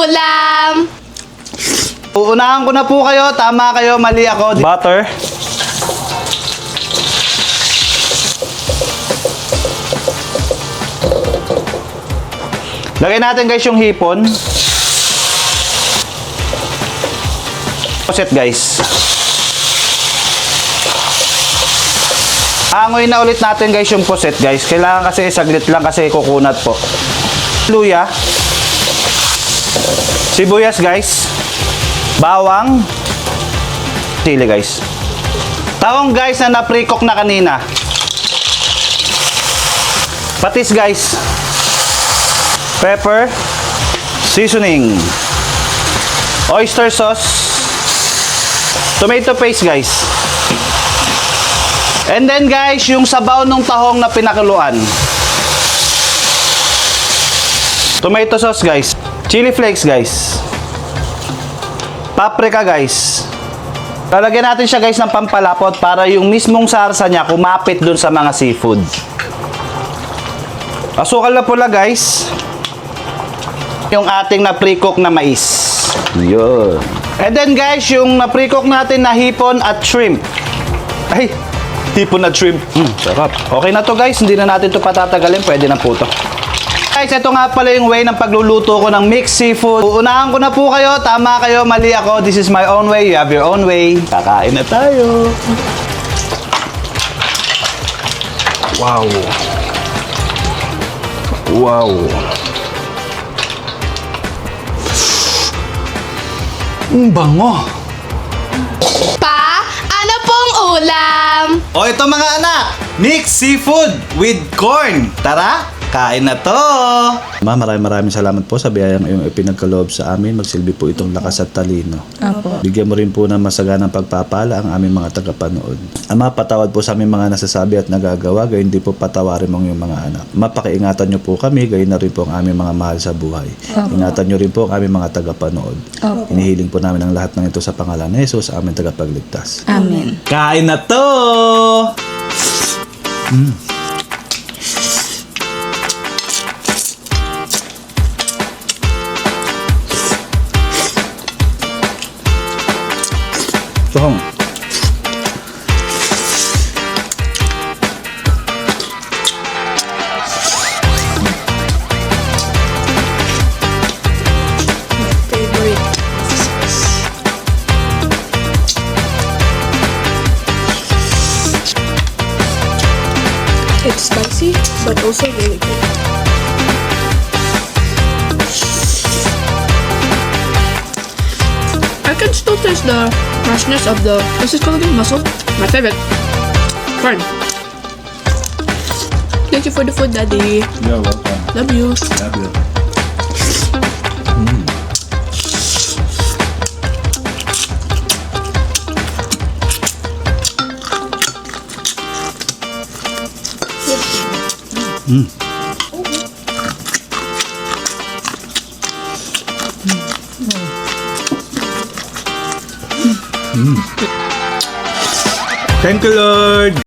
ulam? Uunahan ko na po kayo. Tama kayo, mali ako. Butter. Lagay natin guys yung hipon. Set guys. Angoy na ulit natin guys yung poset guys. Kailangan kasi saglit lang kasi kukunat po. Luya. Sibuyas guys. Bawang. Chili guys. Taong guys na na-pre-cook na kanina. Patis guys. Pepper. Seasoning. Oyster sauce. Tomato paste guys. And then guys, yung sabaw ng tahong na pinakuluan. Tomato sauce guys. Chili flakes guys. Paprika guys. Lalagyan natin siya guys ng pampalapot para yung mismong sarsa niya kumapit dun sa mga seafood. Asukal na pula guys. Yung ating na pre-cook na mais. Yun. And then guys, yung na pre-cook natin na hipon at shrimp. Ay, hipon at shrimp. Mm, sarap. Okay na to guys, hindi na natin to patatagalin. Pwede na po to. Guys, ito nga pala yung way ng pagluluto ko ng mixed seafood. Uunahan ko na po kayo. Tama kayo, mali ako. This is my own way. You have your own way. Kakain na tayo. Wow. Wow. Ang bango. Pa, ano pong ulam? O ito mga anak, mixed seafood with corn. Tara, kain na to! Ma, maraming maraming salamat po sa biyayang iyong ipinagkaloob sa amin. Magsilbi po itong lakas at talino. Apo. Bigyan mo rin po ng masaganang pagpapala ang aming mga tagapanood. Ama, patawad po sa aming mga nasasabi at nagagawa, gayon din po patawarin mo ang iyong mga anak. Mapakiingatan niyo po kami, gayon na rin po ang aming mga mahal sa buhay. Ingatan niyo rin po ang aming mga tagapanood. Opo. Inihiling po namin ang lahat ng ito sa pangalan ni Jesus, aming tagapagligtas. Amen. Kain na to! Tuhong. It's spicy, but also really good. I can still taste the freshness of the what's this called again? Mussel? My favorite. Fine. Thank you for the food, Daddy. You're welcome. Love you. Love you. Mm. Thank you, Lord.